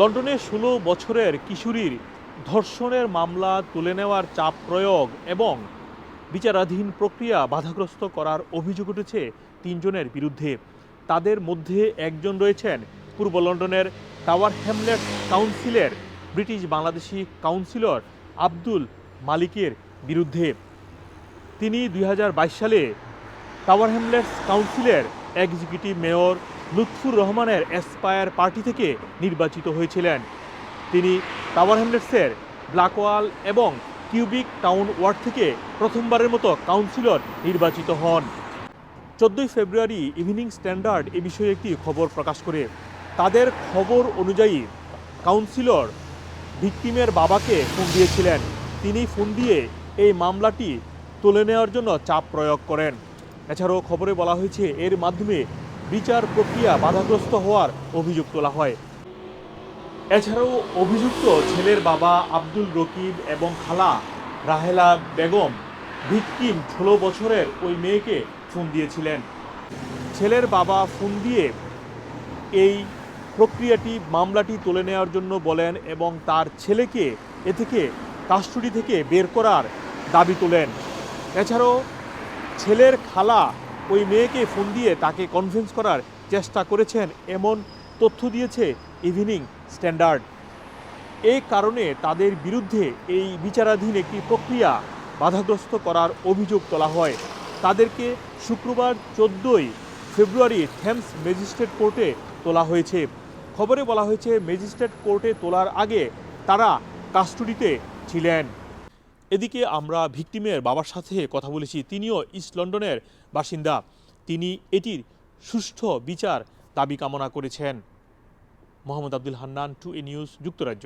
লন্ডনে ষোলো বছরের কিশোরীর ধর্ষণের মামলা তুলে নেওয়ার চাপ প্রয়োগ এবং বিচারাধীন প্রক্রিয়া বাধাগ্রস্ত করার অভিযোগ উঠেছে তিনজনের বিরুদ্ধে। তাদের মধ্যে একজন রয়েছেন পূর্ব লন্ডনের টাওয়ার হ্যামলেট কাউন্সিলের ব্রিটিশ বাংলাদেশি কাউন্সিলর আব্দুল মালিকের বিরুদ্ধে। তিনি দুই হাজার বাইশ সালে টাওয়ার হ্যামলেটস কাউন্সিলের এক্সিকিউটিভ মেয়র লুৎফুর রহমানের এসপায়ার পার্টি থেকে নির্বাচিত হয়েছিলেন। তিনি টাওয়ার হ্যামলেটসের ব্ল্যাকওয়াল এবং কিউবিক টাউন ওয়ার্ড থেকে প্রথমবারের মতো কাউন্সিলর নির্বাচিত হন। চোদ্দোই ফেব্রুয়ারি ইভিনিং স্ট্যান্ডার্ড এ বিষয়ে একটি খবর প্রকাশ করে। তাদের খবর অনুযায়ী কাউন্সিলর ভিকটিমের বাবাকে ফোন দিয়েছিলেন। তিনি ফোন দিয়ে এই মামলাটি তুলে নেওয়ার জন্য চাপ প্রয়োগ করেন। এছাড়াও খবরে বলা হয়েছে, এর মাধ্যমে বিচার প্রক্রিয়া বাধাগ্রস্ত হওয়ার অভিযোগ তোলা হয়। এছাড়াও অভিযুক্ত ছেলের বাবা আব্দুল রকিব এবং খালা রাহেলা বেগম ভিকটিম ষোলো বছরের ওই মেয়েকে ফোন দিয়েছিলেন। ছেলের বাবা ফোন দিয়ে এই প্রক্রিয়াটি, মামলাটি তুলে নেওয়ার জন্য বলেন এবং তার ছেলেকে এ থেকে, কাস্টডি থেকে বের করার দাবি তোলেন। এছাড়াও ছেলের খালা ওই মেয়েকে ফোন দিয়ে তাকে কনভিন্স করার চেষ্টা করেছেন, এমন তথ্য দিয়েছে ইভিনিং স্ট্যান্ডার্ড এই কারণে তাদের বিরুদ্ধে এই বিচারাধীন একটি প্রক্রিয়া বাধাগ্রস্ত করার অভিযোগ তোলা হয়। তাদেরকে শুক্রবার চোদ্দোই ফেব্রুয়ারি থেমস ম্যাজিস্ট্রেট কোর্টে তোলা হয়েছে। খবরে বলা হয়েছে, ম্যাজিস্ট্রেট কোর্টে তোলার আগে তারা কাস্টডিতে ছিলেন। এদিকে আমরা ভিক্টিমের বাবার সাথে কথা বলেছি, তিনিও ইস্ট লন্ডনের বাসিন্দা। তিনি এটির সুষ্ঠু বিচার দাবি কামনা করেছেন। Mohammad Abdul Hannan, two A news, যুক্তরাজ্য।